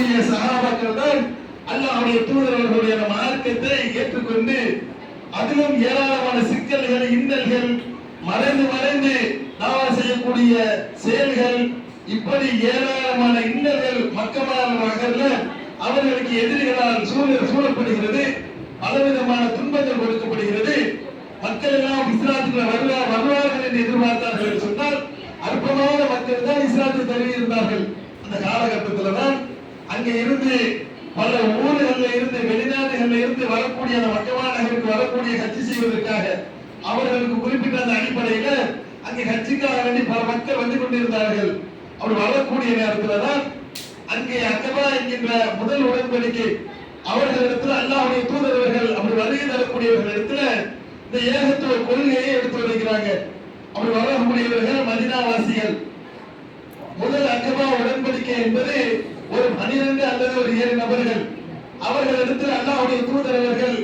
இருக்கக்கூடிய சகாபாக்கள் தான் அல்லாஹ்வுடைய தூதர் மார்க்கத்தை ஏற்றுக்கொண்டு அதிலும் ஏராளமான சிக்கல்கள் இன்னல்கள் மறைந்து மறைந்து தாவா செய்யக்கூடிய செயல்கள் இப்படி ஏராளமான இன்னல்கள் மக்கமான நகர்ல அவர்களுக்கு எதிரிகளால் சூழல் சூழப்படுகிறது. பலவிதமான துன்பங்கள் கொடுக்கப்படுகிறது. மக்கள் எல்லாம் இஸ்லாத்துக்குள்ள வருவா வருவார்கள் என்று எதிர்பார்த்தார்கள் என்று சொன்னால் அற்பமான மக்கள் தான் இஸ்லாத்தை தழுவி இருந்தார்கள். அந்த காலகட்டத்தில் தான் அங்கே இருந்து பல ஊர்களில் இருந்து வெளிநாடுகளில் இருந்து வரக்கூடிய அந்த மக்கமான நகருக்கு வரக்கூடிய ஹஜ்ஜி செய்வதற்காக அவர்களுக்கு குறிப்பிட்ட அந்த அடிப்படையில அங்கே ஹஜ்ஜிக்காக வேண்டி பல மக்கள் வந்து கொண்டிருந்தார்கள். அவர் வரக்கூடிய நேரத்தில் தான் அங்கே அக்கபா என்கின்ற முதல் உடன்படிக்கை அவர்களிடத்துல அல்லாஹ்வுடைய தூதரவர்கள் அப்படி வருகை தரக்கூடியவர்கள் இடத்துல இந்த ஏகத்துவ கொள்கையை எடுத்து வருகிறாங்க அப்படி வரக்கூடியவர்கள் மதினாவாசிகள். முதல் அக்கபா உடன்படிக்கை என்பது ஒரு பனிரெண்டு அல்லது ஒரு ஏழு நபர்கள் அவர்களிடத்தில் அல்லாஹ்வுடைய தூதரவர்கள்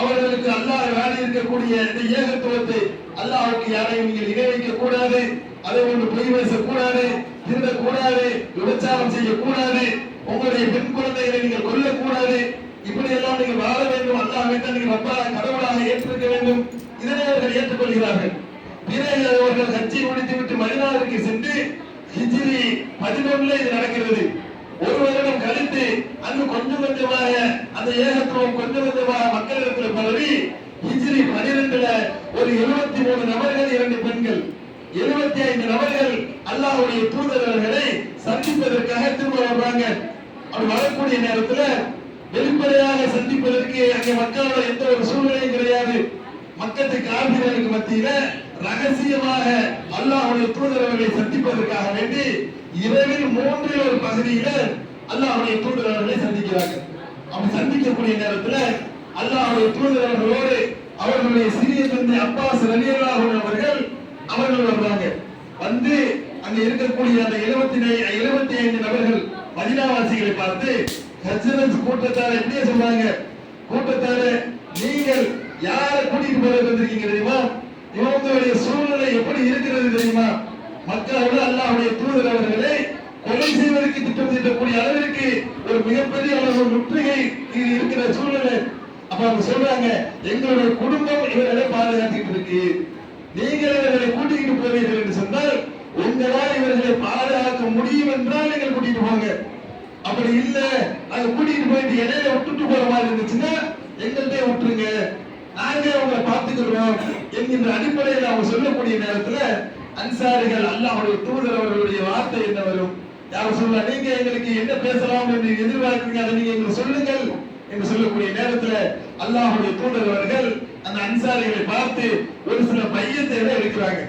அவர்களுக்கு அல்லாஹ் வேலை இருக்கக்கூடிய இந்த ஏகத்துவத்தை அல்லாஹ்வுக்கு யாரையும் நீங்கள் இணை வைக்க கூடாது அதை ஒன்று பொய் பேசக்கூடாது திருடக்கூடாது விபச்சாரம் செய்யக்கூடாது உங்களுடைய பெண் குழந்தைகளை நீங்கள் கொல்லக்கூடாது இப்படி எல்லாம் நீங்கள் வாழ வேண்டும் அல்லாஹ் வேண்டும் நீங்கள் ரப்பாக கடவுளாக ஏற்றிருக்க வேண்டும் இதனை அவர்கள் ஏற்றுக்கொள்கிறார்கள். பிறகு அவர்கள் கட்சியை முடித்து விட்டு மதினாவிற்கு சென்று ஹிஜிரி பதினொன்னுல இது நடக்கிறது. ஒரு வருடம் கழித்து அங்கு கொஞ்சம் கொஞ்சமாக அந்த ஏகத்துவம் கொஞ்சம் கொஞ்சமாக மக்களிடத்தில் பரவி. ஹிஜ்ரி பனிரெண்டுல ஒரு எழுபத்தி மூணு நபர்கள் இரண்டு பெண்கள். எழுபத்தி ஐந்து நபர்கள் அல்லாஹ்வுடைய தூதரர்களை சந்திப்பதற்காக திரும்ப வர்றாங்க. அப்படி வரக்கூடிய நேரத்துல வெளிப்படையாக சந்திப்பதற்கு அங்கே மக்களோட எந்த ஒரு சூழ்நிலையும் கிடையாது. மக்கத்து காபிர்களுக்கு மத்தியில ரகசியமாக அல்லாஹுடைய தூதரவர்களை சந்திப்பதற்காக வேண்டி இரவில் மூன்றில் ஒரு பகுதியில அல்லாஹ்வுடைய தூதரவர்களை சந்திக்கிறாங்க அப்படி சந்திக்கக்கூடிய நேரத்துல அல்லாஹ்வுடைய தூதரவர்களோடு அவர்களுடைய சிறிய தந்தை அப்பாஸ் ரலியல்லாஹு அவர்கள் அவர்கள் வருவாங்க. வந்து அங்க இருக்கக்கூடிய அந்த எழுபத்தி எழுபத்தி ஐந்து நபர்கள் மதினாவாசிகளை பார்த்து ஹஜ்ரத் கூட்டத்தார எப்படியே சொல்றாங்க. கூட்டத்தார நீங்கள் யாரை கூட்டிட்டு போறது வந்திருக்கீங்க தெரியுமா? இவங்களுடைய சூழ்நிலை எப்படி இருக்கிறது தெரியுமா? மக்களோடு அல்லாவுடைய தூதர் அவர்களை கொலை செய்வதற்கு திட்டம் தீட்டக்கூடிய அளவிற்கு ஒரு மிகப்பெரிய அளவு முற்றுகை இது இருக்கிற சூழ்நிலை அப்ப அவங்க சொல்றாங்க எங்களுடைய குடும்பம் இவர்களை பாதுகாத்துக்கிட்டு இருக்கு. நீங்கள் இவர்களை கூட்டிக்கிட்டு போவீர்கள் என்று சொன்னால் உங்களால் இவர்களை பாதுகாக்க முடியும் என்றால் நீங்கள் கூட்டிட்டு போங்க. அப்படி இல்ல நாங்க கூட்டிட்டு போயிட்டு இடையில விட்டுட்டு போற மாதிரி இருந்துச்சுன்னா எங்கள்கிட்ட விட்டுருங்க. நாங்க உங்களை பார்த்துக்கிறோம் என்கின்ற அடிப்படையில் அவங்க சொல்லக்கூடிய நேரத்துல அன்சாரிகள் அல்லாஹ்வுடைய தூதர் அவர்களுடைய வார்த்தை என்ன வரும்? யார் சொல்ல நீங்க எங்களுக்கு என்ன பேசலாம் என்று எதிர்பார்க்கிறீங்க அதை நீங்க எங்களுக்கு சொல்லுங்கள் என்று சொல்லக்கூடிய நேரத்துல அல்லாஹுடைய தூதர் அவர்கள் அந்த அன்சாரிகளை பார்த்து ஒரு சில பையன் இருக்கிறாங்க.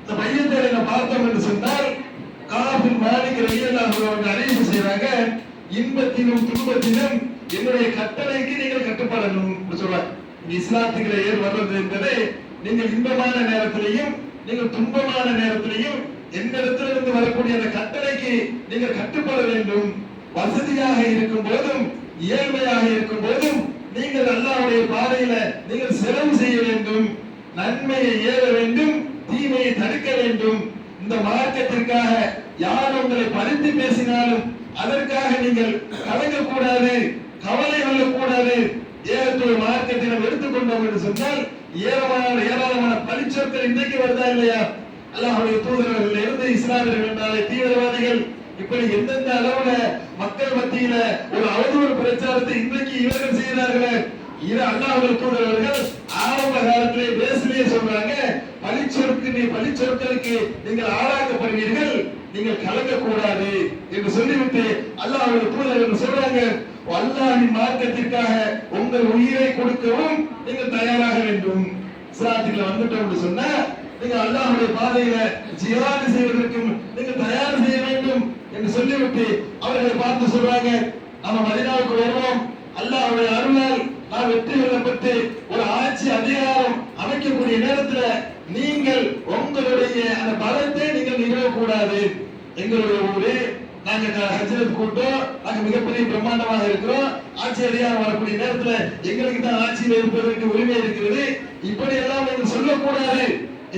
இந்த பையத்தை பார்த்தோம் என்று சொன்னால் காபின் மாலிக் ரலியல்லாஹு அவர்கள் அறிவிப்பு செய்யறாங்க இன்பத்திலும் துன்பத்திலும் என்னுடைய கட்டளைக்கு நீங்கள் கட்டுப்படணும் சொல்றாங்க. இந்த ஏர் வர்றது என்பதை நீங்கள் இன்பமான நேரத்திலையும் நீங்கள் துன்பமான நேரத்திலையும் என்னிடத்துல இருந்து வரக்கூடிய அந்த கட்டளைக்கு நீங்கள் கட்டுப்பட வேண்டும். வசதியாக இருக்கும் போதும் ஏழ்மையாக இருக்கும் போதும் நீங்கள் அல்லாவுடைய பாதையில நீங்கள் செலவு செய்ய வேண்டும். நன்மையை ஏற வேண்டும் தீமையை தடுக்க வேண்டும். இந்த மார்க்கத்திற்காக யார் உங்களை பறித்து பேசினாலும் அதற்காக நீங்கள் கலங்கக்கூடாது கவலை கொள்ளக்கூடாது. ஏகத்துவ மார்க்கத்திடம் எடுத்துக்கொண்டோம் என்று சொன்னால் ஏராளமான ஏராளமான பரிச்சொற்கள் இன்றைக்கு வருதா இல்லையா? அல்லாஹுடைய தூதரர்கள் இருந்து இஸ்லாமியர்கள் என்றாலே தீவிரவாதிகள். இப்படி எந்தெந்த அளவுல மக்கள் மத்தியில ஒரு அவதூறு பிரச்சாரத்தை இன்றைக்கு இவர்கள் செய்கிறார்களே? இது அல்லாஹுடைய தூதரவர்கள் ஆரம்ப காலத்திலே பேசலையே சொல்றாங்க. பழிச்சொற்கு நீ பழிச்சொற்களுக்கு நீங்கள் ஆளாக்கப்படுவீர்கள். நீங்கள் கலக்கக்கூடாது என்று சொல்லிவிட்டு அல்லாஹுடைய தூதர்கள் சொல்றாங்க. அல்லாஹின் மார்க்கத்திற்காக உங்கள் உயிரை கொடுக்கவும் நீங்கள் தயாராக வேண்டும். சிராத்தில் வந்துட்டோம் சொன்ன சொன்னா நீங்க அல்லாஹுடைய பாதையில ஜிஹாது செய்வதற்கும் நீங்க தயார் செய்ய வேண்டும் என்று சொல்லிவிட்டு அவர்களை பார்த்து சொல்றாங்க நம்ம மதினாவுக்கு வருவோம். அல்லாஹுடைய அருளால் நான் வெற்றி கொள்ளப்பட்டு ஒரு ஆட்சி அதிகாரம் அமைக்கக்கூடிய நேரத்துல நீங்கள் உங்களுடைய அந்த பலத்தை நீங்கள் நிறுவக்கூடாது எங்களுடைய ஊரு நாங்க ஹஜரத் கூட்டம் நாங்க மிகப்பெரிய பிரம்மாண்டமாக இருக்கிறோம். ஆட்சி அதிகாரம் வரக்கூடிய நேரத்துல எங்களுக்கு தான் ஆட்சியில் இருப்பதற்கு உரிமை இருக்கிறது. இப்படி எல்லாம் நீங்கள் சொல்லக்கூடாது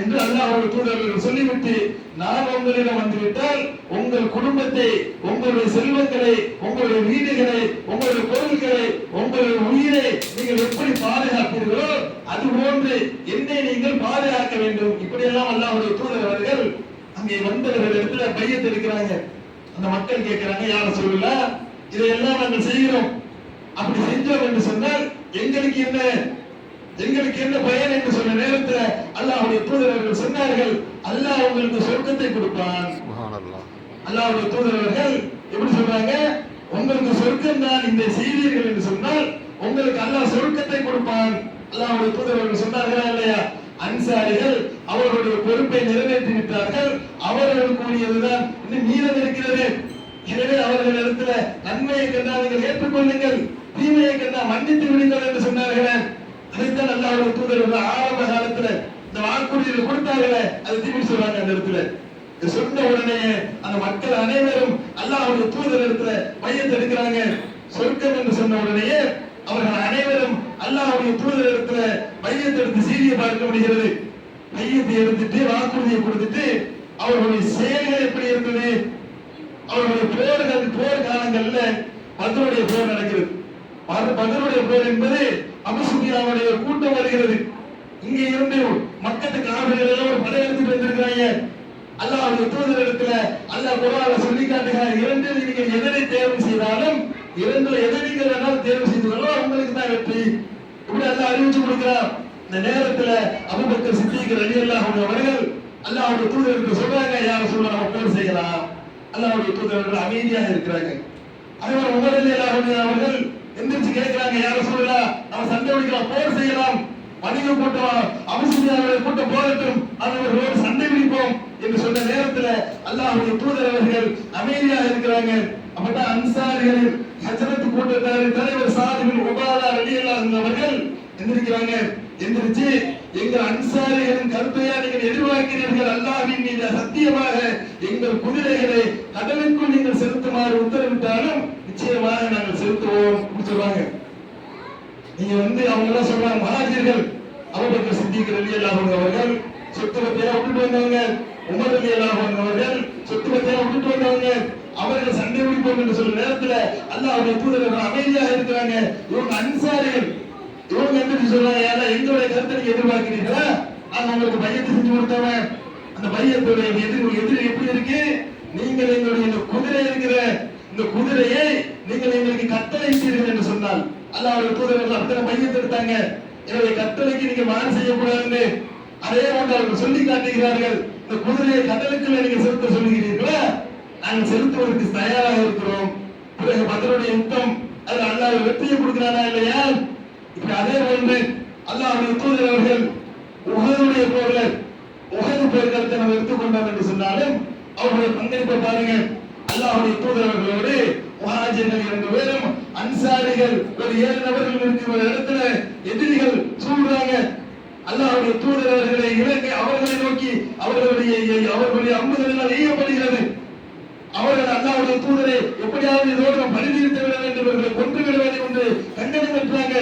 என்று அல்லாஹ்வுடைய தூதர்கள் சொல்லிவிட்டு நான் உங்களிடம் வந்துவிட்டால் உங்கள் குடும்பத்தை உங்களுடைய செல்வங்களை உங்களுடைய வீடுகளை உங்களுடைய பொருட்களை உங்களுடைய உயிரை நீங்கள் எப்படி பாதுகாப்பீர்களோ அது போன்று என்னை நீங்கள் பாதுகாக்க வேண்டும். இப்படியெல்லாம் அல்லாஹ்வுடைய தூதர் அவர்கள் அங்கே வந்தவர்கள் இடத்துல பையத்தை இருக்கிறாங்க அந்த மக்கள் கேட்கிறாங்க யார சொல்லல இதையெல்லாம் நாங்கள் செய்கிறோம். அப்படி செஞ்சோம் என்று சொன்னால் எங்களுக்கு என்ன எங்களுக்கு என்ன பயன் என்று சொன்ன நேரத்தில் அல்லாஹ்வுடைய தூதரர்கள் சொன்னார்கள் அல்லாஹ் உங்களுக்கு சொர்க்கத்தை கொடுப்பான். சுப்ஹானல்லாஹ் அல்லாஹ்வுடைய தூதரர்கள் எப்படி சொல்றாங்க உங்களுக்கு சொர்க்கம் தான் இந்த செய்தீர்கள் என்று சொன்னால் உங்களுக்கு அல்லாஹ் சொர்க்கத்தை கொடுப்பான். அல்லாஹ்வுடைய தூதரர்கள் சொன்னார்களா இல்லையா? அன்சாரிகள் அவர்களுடைய பொறுப்பை நிறைவேற்றி விட்டார்கள். அவர்கள் இன்னும் மீதம் இருக்கிறது. எனவே அவர்கள் இடத்துல நன்மையை கண்டா நீங்கள் ஏற்றுக்கொள்ளுங்கள். தீமையை கண்டா மன்னித்து விடுங்கள் என்று சொன்னார்களே. அதைத்தான் அல்லாஹ்வுடைய உள்ள ஆரம்ப காலத்துல இந்த வாக்குறுதியில் கொடுத்தார்களே. அது திரும்பி சொல்றாங்க அந்த இடத்துல. சொன்ன உடனே அந்த மக்கள் அனைவரும் அல்லாஹ்வுடைய தூதர் இடத்துல மையத்தை எடுக்கிறாங்க. சொர்க்கம் என்று சொன்ன உடனேயே அவர்கள் அனைவரும் அல்லாஹ்வுடைய தூதர் இடத்துல மையத்தை எடுத்து சீரிய பார்க்க முடிகிறது. மையத்தை எடுத்துட்டு வாக்குறுதியை கொடுத்துட்டு அவர்களுடைய செயல்கள் எப்படி இருந்தது? அவர்களுடைய போர்கள் போர் காலங்கள்ல பதருடைய போர் நடக்கிறது. பத- பதருடைய போர் என்பது அபுசுபியாவுடைய கூட்டம் வருகிறது. இங்க இருந்து மக்கத்து காவல்கள் எல்லாம் ஒரு படையெடுத்துட்டு வந்திருக்கிறாங்க. அல்லாஹ்வுடைய தூதர் இடத்துல அல்லாஹ் குர்ஆன்ல சொல்லி காட்டுகிறார் இரண்டில் நீங்கள் எதனை தேர்வு செய்தாலும் இரண்டுல எதை நீங்கள் வேணாலும் தேர்வு செய்தீர்களோ உங்களுக்கு தான் வெற்றி. இப்படி அல்ல அறிவிச்சு கொடுக்கிறார் இந்த நேரத்துல அபூபக்கர் சித்திக் ரலியல்லாஹு அன்ஹு அவர்கள் அல்லாஹ்வுடைய தூதருக்கு சொல்றாங்க யார சொல்ல நம்ம போர் செய்யலாம். அல்லாஹ்வுடைய தூதர்கள் அமைதியாக இருக்கிறாங்க. அதேபோல உமர் ரலியல்லாஹு அன்ஹு அவர்கள் எந்திரிச்சு கேட்கிறாங்க யார சொல்லலாம் நம்ம சண்டை பிடிக்கலாம் போர் செய்யலாம். வணிக கூட்டம் அபிசுதியாவுடைய கூட்டம் போகட்டும். அவர்களோடு சண்டை பிடிப்போம். என்று சொன்ன நேரத்துல அல்லாஹ்வுடைய தூதர் அவர்கள் அமைதியாக இருக்கிறாங்க. அப்பதான் அன்சாரிகளின் கூட்டத்தாரின் தலைவர் சாதிபின் உபாதா ரலியல்லாஹு இருந்தவர்கள் எந்திரிக்கிறாங்க. எந்திரிச்சு எங்கள் அன்சாரிகளின் கருத்தையா நீங்கள் எதிர்பார்க்கிறீர்கள் அல்லாவின் மீது சத்தியமாக எங்கள் குதிரைகளை கடலுக்குள் நீங்கள் செலுத்துமாறு உத்தரவிட்டாலும் நிச்சயமாக நாங்கள் செலுத்துவோம். அப்படின்னு சொல்றாங்க நீங்க வந்து அவங்க எல்லாம் சொல்றாங்க மகாஜர்கள் அபூபக்கர் சித்திக்கிற ரலியல்லாஹு அன்ஹு அவர்கள் சொத்து பத்தியா விட்டுட்டு வந்தவங்க உமர் ரலியல்லாஹு அன்ஹு அவர்கள் சொத்து பத்தியா விட்டுட்டு வந்தவங்க அவர்கள் சண்டை பிடிப்போம் என்று சொல்ற நேரத்துல அல்ல அவருடைய தூதர்கள் அமைதியாக இருக்கிறாங்க. இவங்க அன்சாரிகள். இவங்க என்ன சொல்றாங்க? ஏன்னா எங்களுடைய கருத்தை நீங்க எதிர்பார்க்கிறீங்களா நாங்க உங்களுக்கு பையத்தை செஞ்சு கொடுத்தவன் அந்த பையத்துடைய எதிர் எதிர் எப்படி இருக்கு? நீங்கள் எங்களுடைய இந்த குதிரை இருக்கிற இந்த குதிரையை நீங்கள் எங்களுக்கு கட்டளையிட்டீர்கள் என்று சொன்னால் அல்ல அவருடைய தூதர்கள் அத்தனை மையத்தை எடுத்தாங்க. என்னுடைய கட்டளைக்கு நீங்க மாறு செய்யக்கூடாதுன்னு. அதே போன்று அவர்கள் சொல்லி காட்டுகிறார்கள். இந்த குதிரையை கடலுக்குள்ள நீங்க செலுத்த சொல்லுகிறீர்களா நாங்கள் செலுத்துவதற்கு தயாராக இருக்கிறோம். பிறகு பதிலுடைய யுத்தம் அது அல்லாஹ் வெற்றியை கொடுக்கிறானா இல்லையா? இப்ப அதே போன்று அல்லாஹ் தூதர் அவர்கள் உகதுடைய போர்ல உகது போர்க்களத்தை நம்ம எடுத்துக்கொண்டோம் என்று சொன்னாலும் அவருடைய பங்களிப்பை பாருங்க. அல்லாஹ்வுடைய தூதரவர்களோடு மகாராஜர்கள் இரண்டு பேரும் அன்சாரிகள் ஒரு ஏழு நபர்கள் இருக்கிற ஒரு இடத்துல எதிரிகள் சூழ்றாங்க அல்லாஹ்வுடைய தூதரவர்களை இலங்கை அவர்களை நோக்கி அவர்களுடைய அவர்களுடைய அம்புகளினால் எய்யப்படுகிறது. அவர்கள் அண்ணாவுடைய தூதரை எப்படியாவது இதோடு நாம் பழி விட வேண்டும் இவர்களை கொன்று விட வேண்டும் என்று கண்டனம் பெற்றாங்க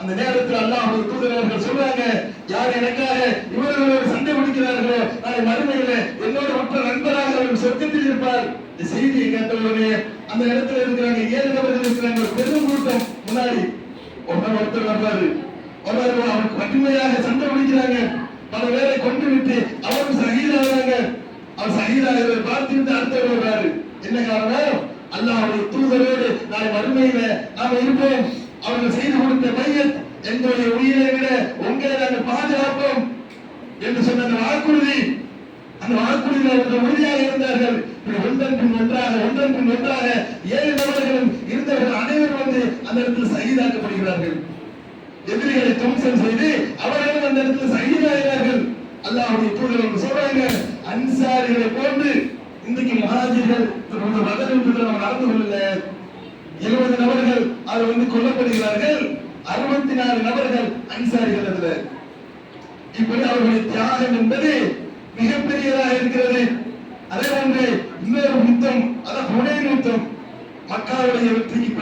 அந்த நேரத்தில் அல்லாஹ்வுடைய தூதரவர்கள் சொல்றாங்க யார் எனக்காக இவர்கள் ஒரு சண்டை பிடிக்கிறார்களோ நாளை மறுமையில என்னோட மற்ற நண்பராக அவர்கள் சொர்க்கத்தில் இருப்பார். இந்த செய்தியை கேட்டவுடனே அந்த இடத்துல இருக்கிறாங்க ஏழு நபர்கள் இருக்கிறாங்க பெரும் கூட்டம் முன்னாடி. ஒருத்தர் ஒருத்தர் வர்றாரு. அவர் அவருக்கு வன்மையாக சண்டை பிடிக்கிறாங்க. பல பேரை கொண்டு விட்டு அவரும் சகிதாகிறாங்க. அவர் சகிதாகிறதை பார்த்துட்டு அடுத்தவர் வர்றாரு. என்ன காரணம்? அல்லாஹ்வுடைய தூதரோடு நாளை வறுமையில நாம இருப்போம். அவர்கள் செய்து கொடுத்த மையத் எங்களுடைய உயிரை விட உங்களை நாங்கள் பாதுகாப்போம் என்று சொன்ன அந்த வாக்குறுதி அந்த வாக்குறுதியில் அவர்கள் உறுதியாக இருந்தார்கள். ஒன்றன் பின் ஒன்றாக ஒன்றன் பின் ஒன்றாக ஏழு நபர்களும் இருந்தவர்கள் அனைவரும் வந்து அந்த இடத்துல சகிதாக்கப்படுகிறார்கள். எதிரிகளை துவம்சம் செய்து அவர்களும் அந்த இடத்துல சகிதாகிறார்கள் அல்லாஹ்வுடைய தூதர் சொல்றாங்க அன்சாரிகளை போன்று இன்றைக்கு மகாஜிகள் நடந்து கொள்ளல எழுபது நபர்கள் அவர் வந்து கொல்லப்படுகிறார்கள். அறுபத்தி நாலு நபர்கள் அன்சாரிகள் அதுல. இப்படி அவர்களுடைய தியாகம் என்பது மிகப்பெரியதாக இருக்கிறது. அதே போன்று இன்னொரு யுத்தம் அதான் புனே யுத்தம் மக்காவுடைய வெற்றிக்கு